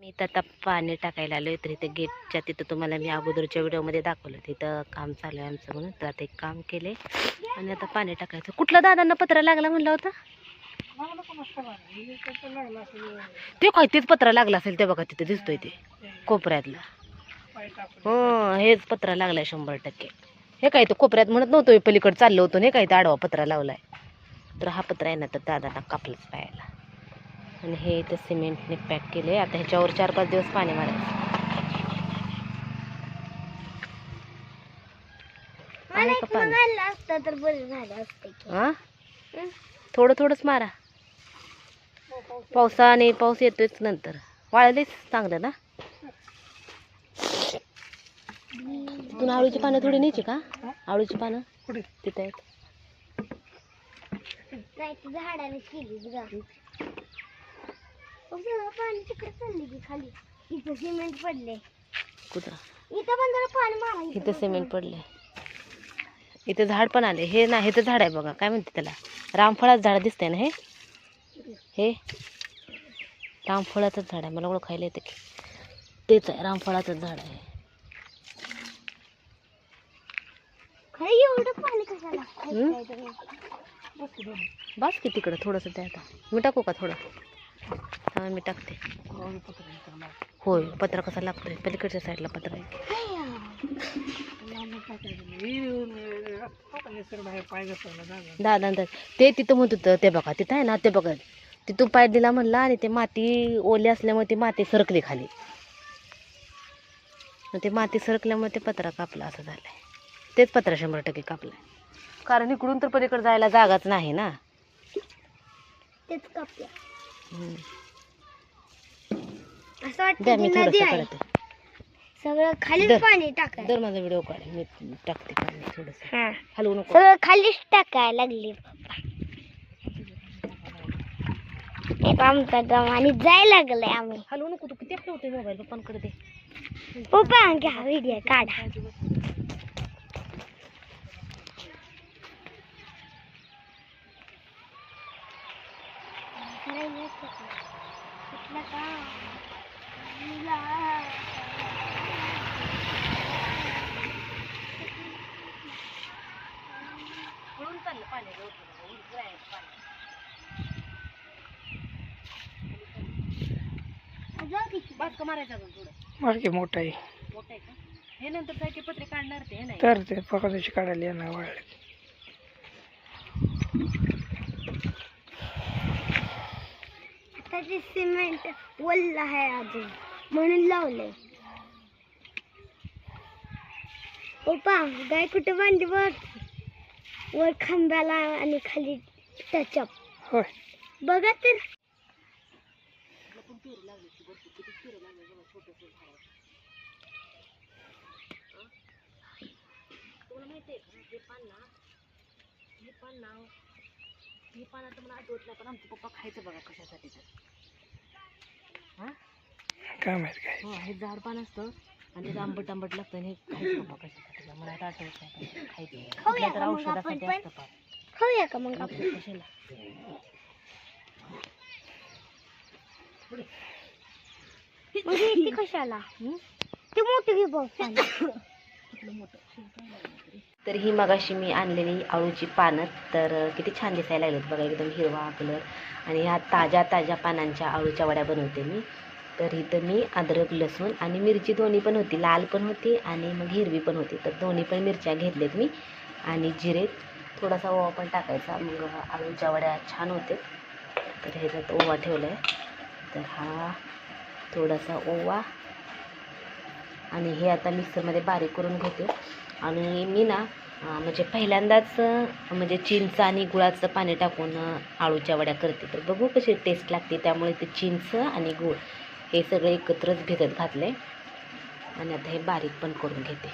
मी तर आता पाणी टाकायला आलो तर इथं गेटच्या तिथं तुम्हाला मी अगोदरच्या व्हिडिओमध्ये दाखवलं. तिथं काम चालू आहे आमचं म्हणून तर आता एक काम केले आणि आता पाणी टाकायचं. कुठला दादांना पत्रा लागला म्हणला होता? ते काय तेच पत्रा लागला असेल ते बघा तिथे दिसतोय ते कोपऱ्यातला. हो हेच पत्रा लागलाय शंभर टक्के. हे काय तर कोपऱ्यात म्हणत नव्हतो पलीकडे चाललो होतो नाही काय तर आडवा पत्रा लावलाय. तर हा पत्रा आहे ना तर दादांना कापलंच पाहायला. आणि हे इथं सिमेंटने पॅक केले. आता ह्याच्यावर चार पाच दिवस पाणी मारायचं. आहे का पाणी? असतं तर बरं झालं असतं की. थोडं थोडंच मारा. पावसाने पाऊस येतोच नंतर. वाळलेच चांगलं ना? तिथून आळूची पानं थोडी न्यायची का? आळूची पानं? तिथं आहेत नाही ती झाडाने केली बघा ओ, सगळं पाणी तिकडे चालले की खाली इथं सिमेंट पडले कुठं? इथं पण जरा पाणी मारा इथं सिमेंट पडले. इथं झाड पण आले. हे ना हे तर झाड आहे बघा. काय म्हणते त्याला? रामफळाचं झाड दिसतंय ना हे? हे? रामफळाचंच झाड आहे. मला ओळखायला येतं की. तेच आहे रामफळाचंच झाड आहे. खरं एवढं पाणी कशाला? बस की तिकडं थोडंसं ते आता. मी टाकू का थोडं? हा मी टाकते. होय पत्रा कसा लागतोय? पलीकडच्या साईडला पत्रा आहे. दादा ते तिथं म्हणत होतं ते बघा तिथं आहे ना ते बघा. तिथून पाय दिला म्हणला आणि ते माती ओली असल्यामुळे ती माती सरकली खाली. मग ते माती सरकल्यामुळे ते पत्रा कापला असं झालंय. तेच पत्रा शंभर टक्के कापलाय. कारण इकडून तर पलीकडे जायला जागाच नाही ना. तेच कापल्या हम्म. असं वाटतं द्या ती मी नदी थोडंसं आहे. काढते. सगळं खालीच दर. पाणी टाकाय. दर माझा व्हिडिओ काढ. मी टाकते पाणी थोडंसं. हा. हलवू नको. सगळं खालीच टाकाय लागली. पप्पा हे आमचा दम आणि जायला लागलंय आम्ही. हलवू नको तू किती ठेवते मोबाईल पप्पांकडे दे. पप्पा घ्या व्हिडिओ काढा पळून चाललं पाणी बस का मारायचं अजून थोडं मार्के मोठा आहे. मोठं आहे का हे नंतर काय ते पत्रे काढणार ते हे नाही. तर ते पकडण्याची काढायला येणार वाळले आता ते सिमेंट वल्ल आहे अजून म्हणून लावलंय. पप्पा गाय कुठं बांधली बघ. वर खांब्याला आणि खाली टचअप होय. बघा तर. तुम्हाला माहिती आहे का हे पान ना हे पान ना हे पान आता मला आठवत नाही पण आमचे पप्पा खायचं बघा कशासाठी तर हां काय माहीत काय हो हे झाड पान असतं आणि ते आंबट आंबट लागतं आणि हे खायचं पप्पा कशासाठी मला आता आठवत नाही खायचं तर का औषधासाठी? असतं पान खाऊया का मग आपण कशाला म्हणजे ती कशाला? ते मोठी घे बघ. तर ही मगाशी मी आणलेली आळूची पानं तर किती छान दिसायला लागलेत बघा एकदम हिरवा कलर आणि ह्या ताज्या ताज्या पानांच्या आळूच्या वड्या बनवते मी. तर इथं मी अद्रक लसूण आणि मिरची दोन्ही पण होती. लाल पण होती आणि मग हिरवी पण होती. तर दोन्ही पण मिरच्या घेतल्यात मी. आणि जिरे थोडासा ओवा पण टाकायचा. मग आळूच्या वड्या छान होते. तर ह्याच्यात ओवा ठेवला आहे तर हा थोडासा ओवा. आणि हे आता मिक्सरमध्ये बारीक करून घेते. आणि मी ना म्हणजे पहिल्यांदाच म्हणजे चिंच आणि गुळाचं पाणी टाकून आळूच्या वड्या करते. तर बघू कशी टेस्ट लागते. त्यामुळे ते चिंच आणि गुळ हे सगळं एकत्रच भिजत घातले. आणि आता हे बारीक पण करून घेते.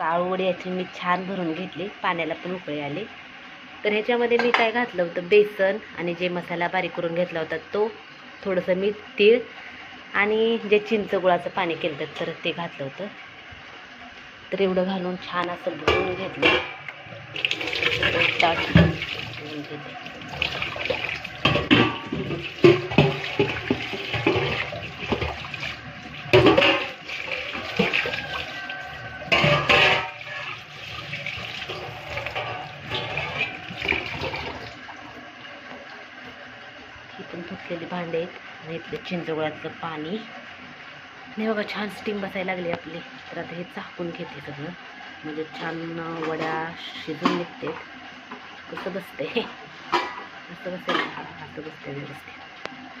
आळूवडी याची मी छान भरून घेतली. पाण्याला पण उकळी आली. तर ह्याच्यामध्ये मी काय घातलं होतं? बेसन आणि जे मसाला बारीक करून घेतला होता तो थोडंसं मी तीळ आणि जे चिंच गुळाचं पाणी केलं होतं तर ते घातलं होतं. तर एवढं घालून छान असं भरून घेतलं एक ताट भरून घेते ते इथलं चिंचगुळाचं पाणी. आणि बघा छान स्टीम बसायला लागली आपली. तर आता हे चाकून घेते सगळं. म्हणजे छान वड्या शिजून निघते कसं बसते असं बसते असं बसते व्यवस्थित.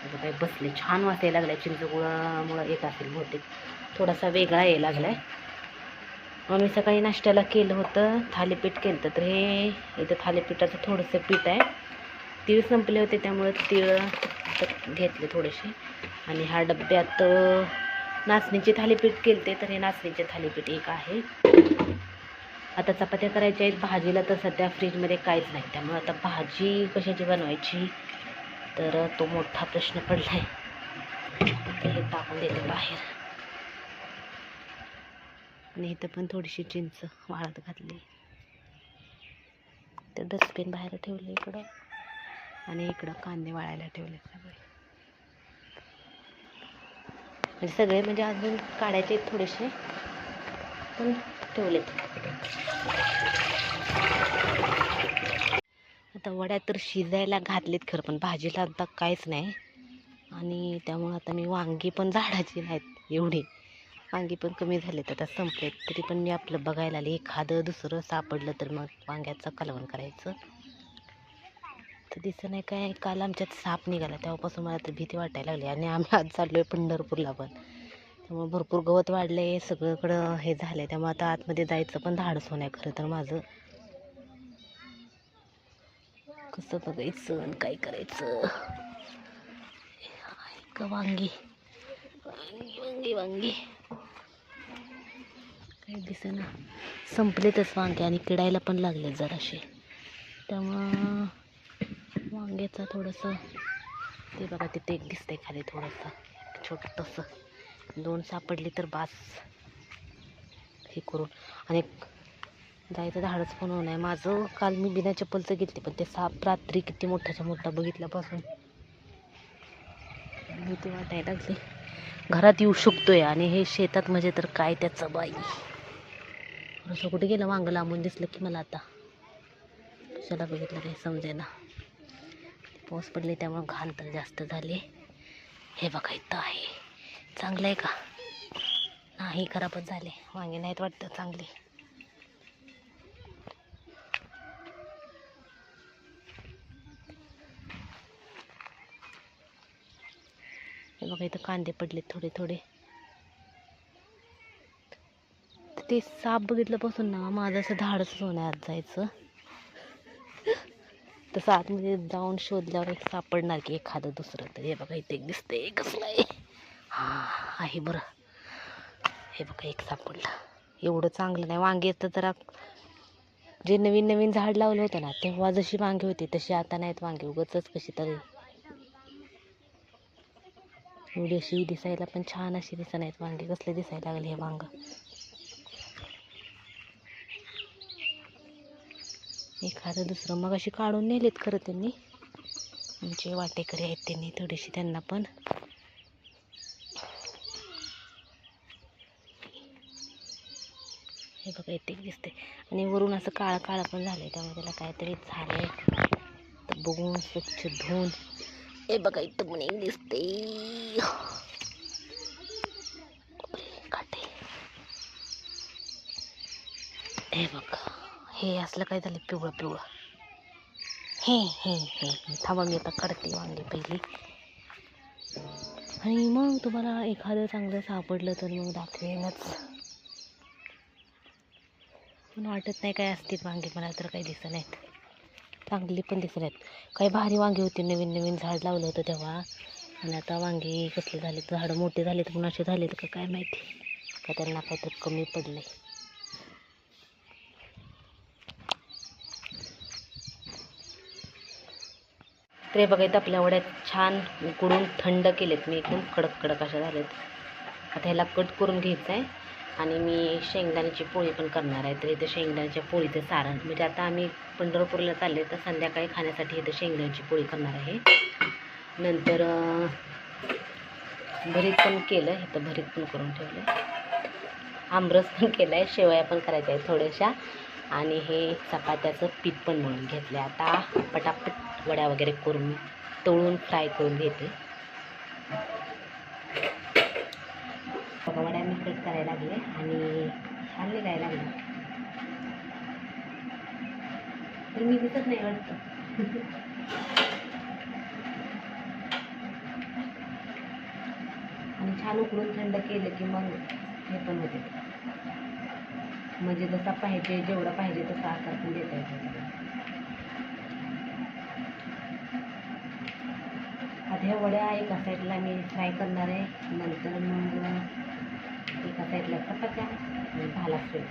आता काय बसले. छान वाचायला लागलं आहे चिंचगुळामुळं येत असेल बहुतेक. थोडासा वेगळा यायला लागलाय. मग मी सकाळी नाश्त्याला केलं होतं. थालीपीठ केलं तर हे इथं थालीपीठाचं थोडंसं पीठ आहे. तीळ संपले होते त्यामुळे तीळ घेतले थोडेसे. आणि ह्या डब्यात नाचणीचे थालीपीठ केलते तर हे नाचणीचे थालीपीठ एक आहे. आता चपात्या करायच्या आहेत भाजीला तर सध्या फ्रीजमध्ये काहीच नाही. त्यामुळे आता भाजी कशाची बनवायची? तर तो मोठा प्रश्न पडला आहे तर हे टाकून देते बाहेर. आणि इथं पण थोडीशी चिंच वाळत घातली. तर डस्टबिन बाहेर ठेवली इकडं. आणि इकडं कांदे वाळायला ठेवले सगळे म्हणजे सगळे म्हणजे अजून काढायचे थोडेसे पण ठेवलेत. आता वड्या तर शिजायला घातलेत खरं पण भाजीला आता काहीच नाही. आणि त्यामुळं आता मी वांगी पण झाडाची नाहीत एवढी. वांगी पण कमी झालेत आता संपलेत. तरी पण मी आपलं बघायला आले एखादं दुसरं सापडलं तर मग वांग्याचं कालवण करायचं. तर दिसं नाही काय. काल आमच्यात साप निघाला. तेव्हापासून मला तर भीती वाटायला लागली. आणि आम्ही आज चाललो आहे पंढरपूरला पण. त्यामुळे भरपूर गवत वाढलं आहे सगळीकडं हे झालं आहे त्यामुळे आता आतमध्ये जायचं पण धाडस होणं आहे खरं तर माझं. कसं बघायचं आणि काय करायचं? का वांगी. वांगी वांगी वांगी. काही दिसेना. संपलेतच वांगे आणि किडायला पण लागले जराशे. त्यामुळं वांग्याचं थोडंसं. ते बघा तिथे एक दिसतंय खाली थोडंसं. छोटंसं दोन सापडली तर बास. हे करून. आणि जायचं धाडच पण होणार. आहे माझं काल मी बिना चप्पलचं घेतली पण ते साप रात्री किती मोठ्याचा मोठा बघितल्यापासून. ते वाटायला लागली. घरात येऊ शकतोय आणि हे शेतात म्हणजे तर काय त्याचं बाई. असं कुठे गेलं? वांग लांबून दिसलं की मला आता. कशाला बघितलं काही समजेना पाऊस पडले त्यामुळं घाण तर जास्त झाले. हे बघा इथं आहे. चांगलं आहे का? नाही खराबच झाले. वांगे नाहीत वाटतं चांगले. हे बघा इथं कांदे पडले थोडे थोडे. ते साप बघितल्यापासून ना माझं असं धाडच होण्यात जायचं. तसं आतमध्ये जाऊन शोधल्यावर एक सापडणार की एखादं दुसरं तर. हे बघा इथे एक दिसतंय कसलं आहे हां आहे बरं. हे बघा एक सापडलं. एवढं चांगलं नाही. वांगे तर जरा जे नवीन नवीन झाड लावलं होतं ना तेव्हा जशी वांगी होती तशी आता नाहीत वांगी. उगतच कशी तरी. एवढी अशी दिसायला पण छान अशी दिसत नाहीत वांगे. कसले दिसायला लागले हे वांग. एखादं दुसरं मग अशी काढून नेलेत खरं त्यांनी. आमचे वाटेकरी आहेत त्यांनी थोडीशी त्यांना पण. हे बघा इथे दिसते आणि वरून असं काळं काळं पण झालं आहे त्यामुळे त्याला काहीतरी झालंय. तर बघून स्वच्छ धुवून. हे बघा इथं पण एक दिसते काटे. हे बघा. हे असलं काय झालं? पिवळं पिवळं. हे हे हे थांबा मी आता करते वांगी पहिली. आणि मग तुम्हाला एखादं चांगलं सापडलं तर मग दाखवेनच. पण वाटत नाही काय असतील वांगे मला तर काही दिसत नाहीत. चांगली पण दिसत नाहीत. काही भारी वांगी होती नवीन नवीन झाड लावलं होतं तेव्हा. आणि आता वांगे कसले झालेत? झाडं मोठे झालेत कुणाचे झालेत का काय माहिती? का त्यांना काहीतरी कमी पडले तर हे बघा इथं आपल्या वड्यात छान उकडून थंड केलेत. मी एकदम कडक कडक अशा झालेत. आता ह्याला कट करून घ्यायचं आहे आणि मी शेंगदाण्याची पोळी पण करणार आहे. तर इथं शेंगदाण्याच्या पोळीचं सारण. म्हणजे आता आम्ही पंढरपूरला चालले तर संध्याकाळी खाण्यासाठी इथं शेंगदाण्याची पोळी करणार आहे. नंतर भरीत पण केलं इथं भरीत पण करून ठेवलं आमरस पण केलं आहे शेवया पण करायच्या आहेत थोड्याशा. आणि हे चपात्याचं पीठ पण म्हणून घेतलं आता पटापट वड्या वगैरे करून तळून फ्राय करून घेते. बघा वड्या मी कट करायला लागले आणि छान निघायला लागले. तर मी दिसत नाही वाटतं. आणि छान उकडून थंड केलं की मग हे पण होते. म्हणजे जसा पाहिजे जेवढा पाहिजे तसा आकार पण देता येतो. अर्ध्या वड्या एका साईडला मी फ्राय करणार आहे. नंतर मग एका साईडला चपात्या आणि भाला फ्राय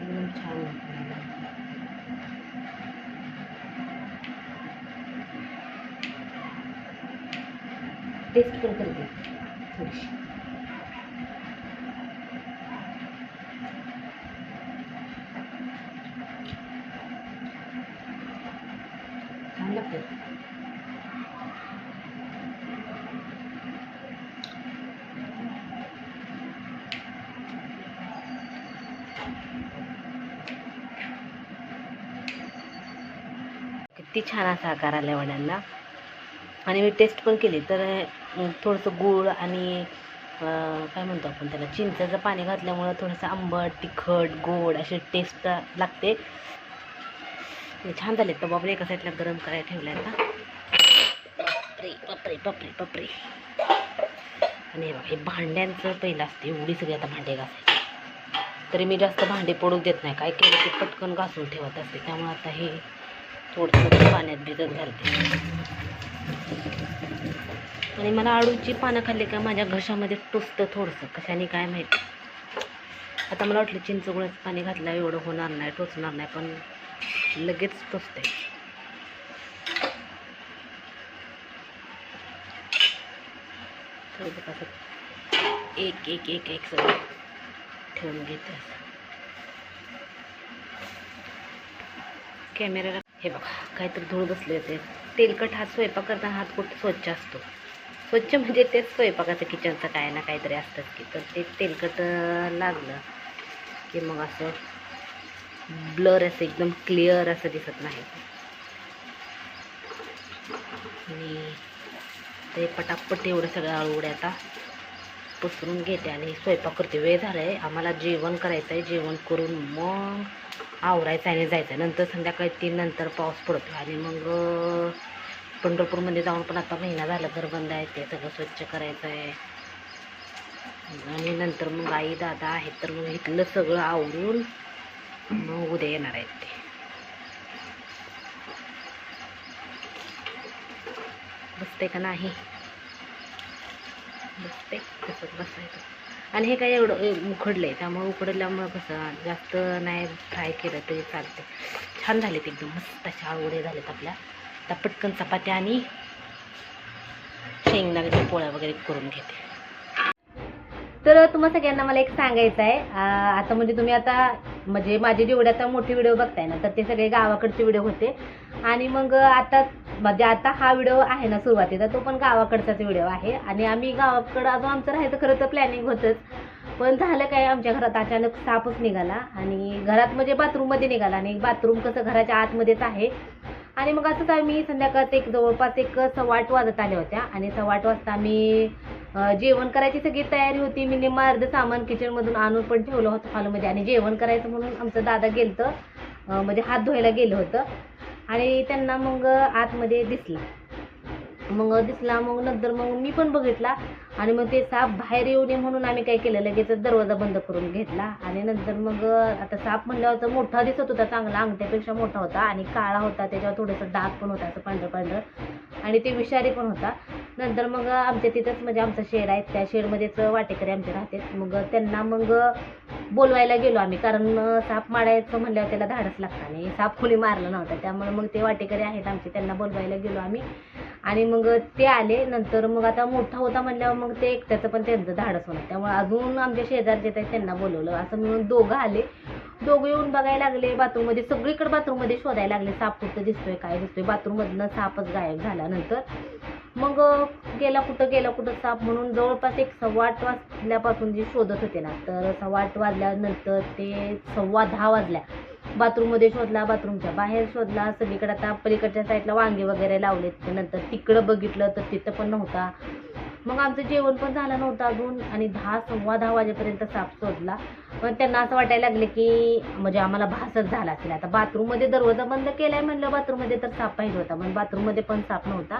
एकदम छान टेस्ट पण करते थोडीशी. किती छान असा आकार आला वड्यांना. आणि मी टेस्ट पण केली तर थोडंसं गूळ आणि काय म्हणतो आपण त्याला चिंचाचं पाणी घातल्यामुळं थोडंसं आंबट तिखट गोड अशी टेस्ट लागते. छान झाले तर बापरे एका साईडला गरम करायला ठेवला आहे आता. बापरे बापरे बापरे बापरे. आणि हे बघा हे भांड्यांचं पहिलं असते एवढी सगळी आता भांडे घासायची. तरी मी जास्त भांडे पडू देत नाही काय केलं की पटकन घासून ठेवत असते. त्यामुळे आता हे थोडंसं पाण्यात भिजत घालते. आणि मला आळूची पानं खाल्ली का माझ्या घशामध्ये टोचतं थोडंसं. कशाने काय माहिती? आता मला वाटलं चिंचगुळाचं पाणी घातलं एवढं होणार नाही टोचणार नाही पण लगेच टोचते एक एक एक एक सगळं ठेवून घेते कॅमेऱ्याला हे बघा काहीतरी धूळ बसले होते. तेलकट हात स्वयंपाक करताना हात कुठं स्वच्छ असतो. स्वच्छ म्हणजे तेच स्वयंपाकाचं किचनचं काय ना काहीतरी असतंच की. तर ते तेलकट लागलं की मग असं ब्लर असं एकदम क्लिअर असं दिसत नाही. आणि ते पटापट एवढं सगळं आळूवडे आता पसरून घेते आणि स्वयंपाक करते. वेळ झाला आहे आम्हाला जेवण करायचं आहे जेवण करून मग आवरायचं आणि जायचं. नंतर संध्याकाळी तीन नंतर पाऊस पडतो आणि मग पंढरपूरमध्ये जाऊन पण आता महिना झाला घर बंद आहे ते सगळं स्वच्छ करायचं आहे आणि नंतर मग आई दादा आहेत तर मग इथलं सगळं आवरून मग उद्या येणार आहेत ते. बसते का नाही? बसते तसंच बसायचं. आणि हे काय एवढं उकडलं आहे त्यामुळे उकडल्यामुळं कसं जास्त नाही फ्राय केलं तरी चालते छान झालेत एकदम. मस्त असे आवडे झालेत आपल्या. आता पटकन चपात्या आणि शेंगदाण्याच्या पोळ्या वगैरे करून घेते. तर तुम्हा सगळ्यांना मला एक सांगायचं आहे. आता म्हणजे तुम्ही आता म्हणजे माझे जेवढे आता मोठे व्हिडिओ बघताय ना तर ते सगळे गावाकडचे व्हिडिओ होते. आणि मग आता म्हणजे आता हा व्हिडिओ आहे ना सुरुवातीचा तो पण गावाकडचाच व्हिडिओ आहे. आणि आम्ही गावाकडं अजून आमचं राहायचं खरं तर प्लॅनिंग होतंच. पण झालं काय आमच्या घरात अचानक सापच निघाला आणि घरात म्हणजे बाथरूममध्ये निघाला आणि बाथरूम कसं घराच्या आतमध्येच आहे. आणि मग असंच आम्ही संध्याकाळचं एक जवळपास एक सव्वा आठ वाजत आल्या होत्या. आणि सव्वा आठ वाजता आम्ही जेवण करायची सगळी तयारी होती. मी निम्मा अर्ध सामान किचनमधून आणून पण ठेवलं होतं हॉलमध्ये आणि जेवण करायचं म्हणून आमचं दादा गेलतं म्हणजे हात धुवायला गेलं होतं. आणि त्यांना मग आतमध्ये दिसला. मग दिसला मग नंतर मग मी पण बघितला. आणि मग ते साप बाहेर येऊ नये म्हणून आम्ही काय केलं लगेच दरवाजा बंद करून घेतला. आणि नंतर मग आता साप म्हणल्यावर तर मोठा दिसत होता चांगला अंगठ्यापेक्षा मोठा होता. आणि काळा होता त्याच्यावर थोडंसं डाग पण होता असं पांढरं पांढरं आणि ते विषारी पण होता. नंतर मग आमच्या तिथंच म्हणजे आमचं शेड आहे त्या शेडमध्येच वाटेकरी आमचे राहतात मग त्यांना मग बोलवायला गेलो आम्ही कारण साप मारायचं म्हणल्यावर त्याला धाडस लागतं आणि साप कुणी मारला नव्हता. त्यामुळे मग ते वाटेकरी आहेत आमचे त्यांना बोलवायला गेलो आम्ही. आणि मग ते आले नंतर मग आता मोठा होता म्हणल्यावर मग ते एकट्याचं पण त्यांचं धाडस होणार. त्यामुळे अजून आमच्या शेजारचे आहेत त्यांना बोलवलं. असं म्हणून दोघं आले. दोघं येऊन बघायला लागले बाथरूममध्ये सगळीकडे बाथरूममध्ये शोधायला लागले. साप कुठं दिसतोय काय दिसतोय? बाथरूममधनं सापच गायब झाला नंतर मग गेला कुठं गेला कुठं साप म्हणून जवळपास एक सव्वा आठ वाजल्यापासून जे शोधत होते ना तर सव्वा आठ वाजल्यानंतर ते सव्वा दहा वाजल्या. बाथरूममध्ये शोधला बाथरूमच्या बाहेर शोधला सगळीकडे आता पलीकडच्या साईडला वांगे वगैरे लावलेत. नंतर तिकडं बघितलं तर तिथं पण नव्हता. मग आमचं जेवण पण झालं नव्हतं अजून आणि दहा सव्वा दहा वाजेपर्यंत साप शोधला. पण त्यांना असं वाटायला लागले की म्हणजे आम्हाला भासच झाला असेल. आता बाथरूममध्ये दरवाजा बंद केलाय म्हणलं बाथरूममध्ये तर साप पाहिजे होता पण बाथरूममध्ये पण साप नव्हता.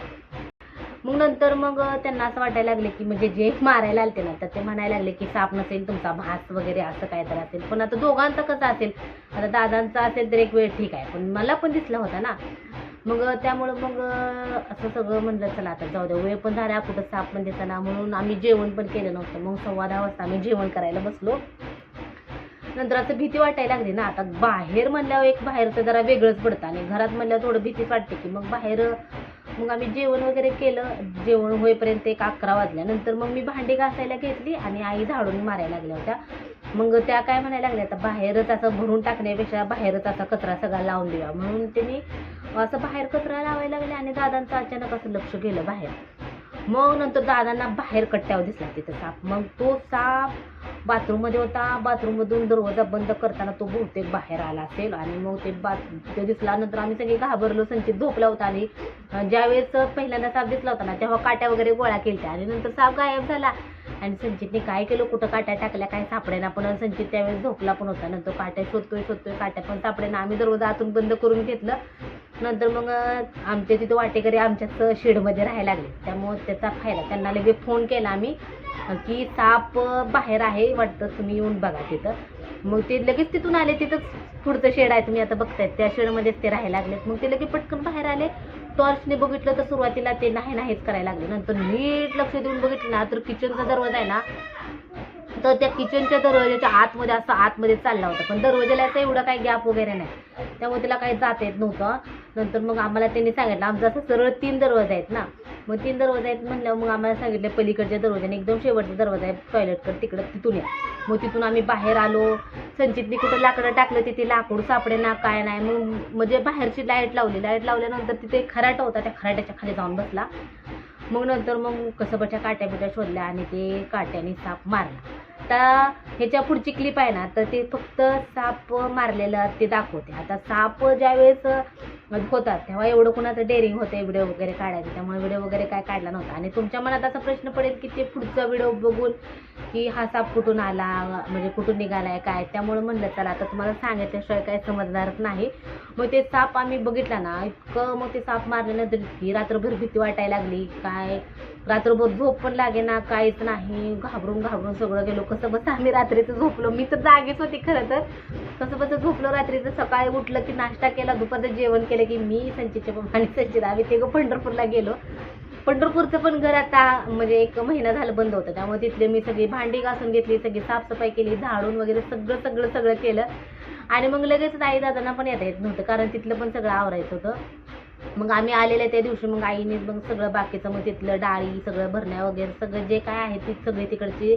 मग नंतर मग त्यांना असं वाटायला लागले की म्हणजे जे मारायला आलते ना तर ते म्हणायला लागले की साप नसेल तुमचा भास वगैरे असं काय तर असेल. पण आता दोघांचं कसं असेल? आता दादांचा असेल तर एक वेळ ठीक आहे पण मला पण दिसला होता ना. मग त्यामुळं मग असं सगळं म्हणलं चला आता जाऊ द्या वेळ पण झाला कुठं साप पण दिसना म्हणून आम्ही जेवण पण केलं नव्हतं. मग सव्वा दहा वाजता आम्ही जेवण करायला बसलो. नंतर असं भीती वाटायला लागली ना आता बाहेर म्हणल्यावर एक बाहेरचं जरा वेगळंच पडतं आणि घरात म्हणल्यावर थोडं भीतीच वाटते की मग बाहेर मग आम्ही जेवण वगैरे केलं. जेवण होईपर्यंत एक अकरा वाजल्यानंतर मग मी भांडी घासायला घेतली आणि आई झाडून मारायला लागल्या होत्या. मग त्या काय म्हणायला लागल्या आता बाहेरच असं भरून टाकण्यापेक्षा बाहेरच असा कचरा सगळा लावून देऊया. म्हणून त्यांनी असं बाहेर कचरा लावायला लागले आणि दादांचं अचानक असं लक्ष गेलं बाहेर. मग नंतर दादांना बाहेर कट्ट्यावर दिसला तिथं साप. मग तो साप बाथरूममध्ये होता. बाथरूममधून दरवाजा बंद करताना तो बहुतेक बाहेर आला असेल आणि मग ते बाथ ते दिसल्यानंतर आम्ही सगळे घाबरलो. संचित झोपला होता आणि ज्यावेळेस पहिल्यांदा साप दिसला होता ना तेव्हा काट्या वगैरे गोळा केल्या आणि नंतर साप गायब झाला. आणि संचितने काय केलं कुठं काट्या टाकल्या काय सापडेना पण संचित त्यावेळेस झोपला पण होता. नंतर काट्या शोधतोय शोधतोय काट्या पण सापडेना. आम्ही दरवाजा आतून बंद करून घेतलं. नंतर मग आमच्या आमचे तिथं वाटेकरी आमच्याच शेडमध्ये राहायला लागले. त्यामुळं त्याचा फायदा त्यांना लगेच फोन केला आम्ही की साप बाहेर आहे वाटतं तुम्ही येऊन बघा तिथं. मग ते लगेच तिथून आले तिथंच पुढचं शेड आहे तुम्ही आता बघतायत. त्या शेडमध्येच ते राहायला लागलेत. मग ते लगेच पटकन बाहेर आले. टॉर्चने बघितलं तर सुरुवातीला ते नाही नाहीच करायला लागले. नंतर नीट लक्ष देऊन बघितलं ना तर किचनचा दरवाजा आहे ना तर त्या किचनच्या दरवाजाच्या आतमध्ये असं आतमध्ये चालला होता. पण दरवाजाला असं एवढं काही गॅप वगैरे नाही. त्यामुळे त्याला काही जाता येत नव्हतं. नंतर मग आम्हाला त्यांनी सांगितलं आमचं असं सरळ तीन दरवाजा आहेत ना. मग तीन दरवाजा आहेत म्हणल्यावर मग आम्हाला सांगितलं पलीकडच्या दरवाजाने एकदम शेवटचा दरवाजा आहे टॉयलेटकडे तिकडं तिथून या. मग तिथून आम्ही बाहेर आलो. संचितने कुठं लाकडं टाकलं तिथे लाकूड सापडे ना काय नाही. मग म्हणजे बाहेरची लाइट लावली. लाइट लावल्यानंतर तिथे खराटा होता. त्या खराट्याच्या खाली जाऊन बसला. मग नंतर मग कसं बच्या काट्या बिट्या शोधल्या आणि ते काट्याने साप मारला. आता ह्याच्या पुढची क्लिप आहे ना तर ते फक्त साप मारलेलं ते दाखवते. आता साप ज्यावेळेस म्हणजे होतात. तेव्हा एवढं कुणाचं डेअरिंग होतं व्हिडिओ वगैरे काढायचं. त्यामुळे व्हिडिओ वगैरे काय काढला नव्हता. आणि तुमच्या मनात असा प्रश्न पडेल की ते पुढचा व्हिडिओ बघून की हा साप कुठून आला म्हणजे कुठून निघालाय काय? त्यामुळे म्हणलं चला आता तुम्हाला सांगितल्याशिवाय काय समजणारच नाही. मग ते साप आम्ही बघितला ना इतकं मग ते साप मारल्यानंतर इतकी रात्रभर भीती वाटायला लागली. काय? रात्रभर झोप पण लागे ना काहीच नाही. घाबरून घाबरून सगळं गेलो. कसं बस आम्ही रात्रीचं झोपलो. मी तर जागेच होती खरं तर. कसं बस झोपलो रात्रीचं. सकाळी उठलं की नाश्ता केला. दुपारचं जेवण केलं की मी संचितच्या पप्पा आणि संचित आम्ही ते पंढरपूरला गेलो. पंढरपूरचं पण घर आता म्हणजे एक महिना झालं बंद होतं. त्यामुळे तिथले मी सगळी भांडी घासून घेतली सगळी साफसफाई केली झाडून वगैरे सगळं सगळं सगळं केलं. आणि मग लगेच आई दादांना पण येता येत नव्हतं. कारण तिथलं पण सगळं आवरायचं होतं. मग आम्ही आलेल्या त्या दिवशी मग आईने मग सगळं बाकीचं मग तिथलं डाळी सगळं भरण्या वगैरे सगळं जे काय आहे ती सगळी तिकडची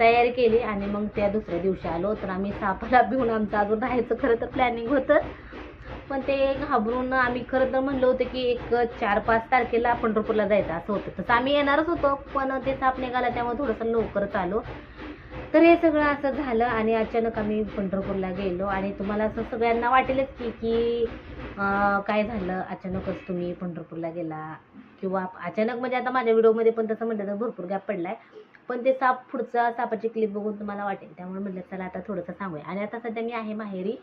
तयारी केली आणि मग त्या दुसऱ्या दिवशी आलो. तर आम्ही सापाला भिवून आमचं अजून राहायचं खरं तर प्लॅनिंग होतं. पण ते घाबरून आम्ही खरं तर म्हणलं होतं की एक चार पाच तारखेला पंढरपूरला जायचं असं होतं. तसं आम्ही येणारच होतो पण ते साप निघाला त्यामुळे थोडंसं लवकरच आलो. तर हे सगळं असं झालं आणि अचानक आम्ही पंढरपूरला गेलो आणि तुम्हाला असं सगळ्यांना वाटेलच की की काय झालं? अचानकच तुम्ही पंढरपूरला गेला किंवा अचानक म्हणजे आता माझ्या व्हिडिओमध्ये पण तसं म्हटलं तर भरपूर गॅप पडला आहे पण ते साप पुढचा सापाची क्लिप बघून तुम्हाला वाटेल. त्यामुळे म्हटलं चला आता थोडंसं सांगूया. आणि आता सध्या मी आहे माहेरी.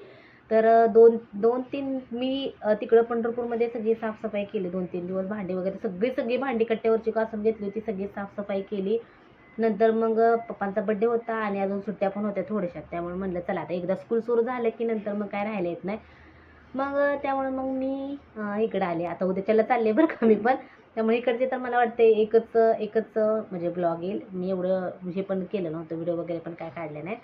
तर दोन दोन तीन मी तिकडं पंढरपूरमध्ये सगळी साफसफाई केली. दोन तीन दिवस भांडी वगैरे सगळी सगळी भांडी कट्ट्यावरची कासून घेतली होती. सगळी साफसफाई केली. नंतर मग पप्पांचा बड्डे होता आणि अजून सुट्ट्या पण होत्या थोड्याशा. त्यामुळे म्हणलं चला आता एकदा स्कूल सुरू झालं की नंतर मग काय राहिलं येत नाही. मग त्यामुळे मग मी इकडं आले. आता उद्याच्याला चालले बरं का मी पण. त्यामुळे इकडचे तर मला वाटते एकच एकच म्हणजे ब्लॉग येईल. मी एवढं हे पण केलं नव्हतं व्हिडिओ वगैरे पण काय काढले नाहीत.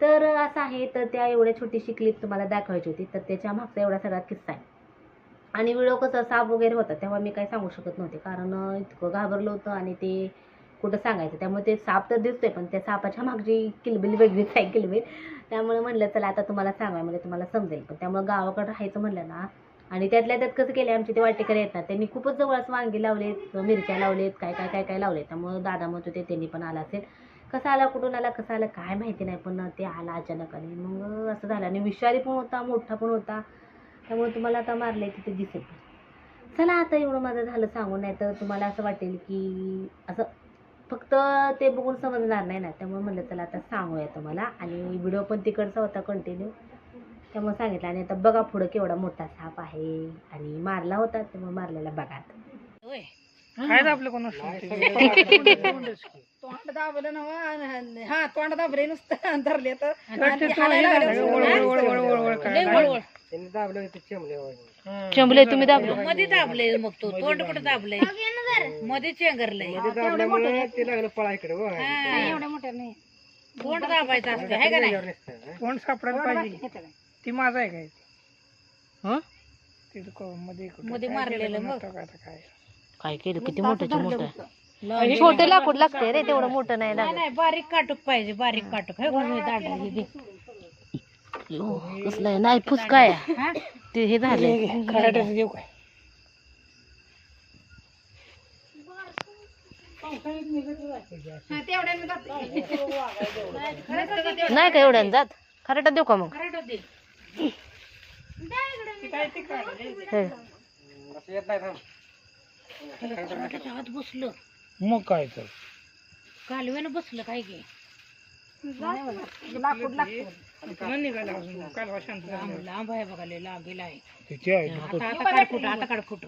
तर असं आहे तर त्या एवढ्या छोटीशी क्लिप तुम्हाला दाखवायची होती. तर त्याच्या मागचा एवढा सगळा किस्सा आहे. आणि व्हिडिओ कसं साप वगैरे होता तेव्हा मी काय सांगू शकत नव्हते. कारण इतकं घाबरलं होतं आणि ते कुठं सांगायचं? त्यामुळे ते साप तर दिसतोय पण त्या सापाच्या मागची किलबिल वेगळीच आहे किलबिल. त्यामुळे म्हणलं चला आता तुम्हाला सांगाय म्हणजे तुम्हाला समजेल. पण त्यामुळे गावाकडं राहायचं म्हणलं ना आणि त्यातल्या त्यात कसं केलं आमचे ते वाटेकर आहेत ना त्यांनी खूपच जवळच वांगी लावलेत मिरच्या लावलेत काय काय काय काय लावलेत. त्यामुळे दादा म्हणत ते त्यांनी पण आला असेल. कसा आला कुठून आला कसा आला काय माहिती नाही पण ते आला अचानक आणि मग असं झालं. आणि विषारी पण होता मोठा पण होता. त्यामुळे तुम्हाला आता मारले तिथे दिसेल. चला आता एवढं माझं झालं सांगून नाही तर तुम्हाला असं वाटेल की असं फक्त ते बघून समजणार नाही ना त्यामुळे म्हणलं चला आता सांगूया तुम्हाला. आणि व्हिडिओ पण तिकडचा होता कंटिन्यू त्यामुळे सांगितलं. आणि आता बघा पुढं केवढा मोठा साप आहे. आणि मारला होता त्यामुळे मारलेला बघा. काय आपलं कोण तोंड दाबलं ना हा तोंड दाबले नुसतं धरले तर. चंबले तुम्ही दाबले. मध्ये दाबले मग तो तोंड कुठं दाबलंय? मध्ये चेंगरलंय. एवढ्या मोठ्या नाही. तोंड दाबायचं असतं आहे का नाही? कोण सापडायला पाहिजे. ती माझा आहे काय? हं? मध्ये मध्ये मारलेलं मग. काय? काय केलं? किती मोठं मोठं? छोटं लाकूड लागतंय रे तेवढं मोठं नाही नाही लागत. नाही बारीक काटूक पाहिजे बारीक काटूक. हे दाडा दे. कसलं आहे? नाही फुसकाय ते हे झालंय खराट्याचं देऊ काय? नाही. का एवढ्यानं जात? खराटा देऊ का मग? हे. आत बसलं. मग काय तर. कालव्यानं बसलं काय की पुन्हा निघाला अजून काल शांत झाला. लांब लांब आहे बघा लय लांबीला आहे तिथे आहे आता आता काढ फुट आता काढ फुट.